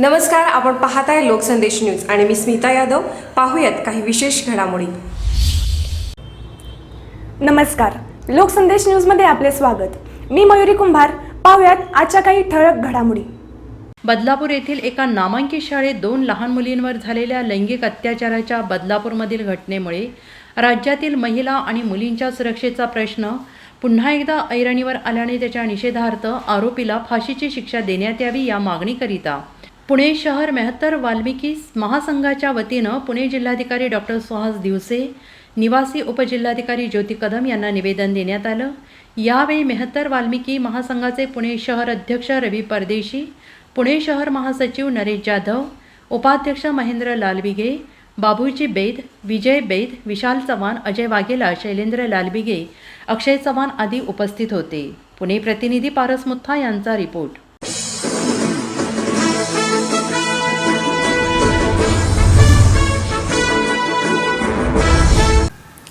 नमस्कार आपण पाहताय लोकसंदेश न्यूज आणि मी स्मिता यादव. पाहूयात काही विशेष घडामोडी. नमस्कार लोकसंदेश न्यूजमध्ये आपले स्वागत. मी मयुरी कुंभार. पाहुयात आजच्या काही ठळक घडामोडी. बदलापूर येथील एका नामांकित शाळेत दोन लहान मुलींवर झालेल्या लैंगिक अत्याचाराच्या बदलापूरमधील घटनेमुळे राज्यातील महिला आणि मुलींच्या सुरक्षेचा प्रश्न पुन्हा एकदा ऐरणीवर आल्याने त्याच्या निषेधार्थ आरोपीला फाशीची शिक्षा देण्यात यावी या मागणीकरिता पुणे शहर मेहत्तर वाल्मिकी महासंघाच्या वतीनं पुणे जिल्हाधिकारी डॉक्टर सुहास दिवसे निवासी उपजिल्हाधिकारी ज्योती कदम यांना निवेदन देण्यात आलं. यावेळी मेहत्तर वाल्मिकी महासंघाचे पुणे शहर अध्यक्ष रवी परदेशी पुणे शहर महासचिव नरेश जाधव उपाध्यक्ष महेंद्र लालबिगे बाबूजी बेद विजय बेद विशाल चव्हाण अजय वाघेला शैलेंद्र लालबिगे अक्षय चव्हाण आदी उपस्थित होते. पुणे प्रतिनिधी पारस मुथा यांचा रिपोर्ट.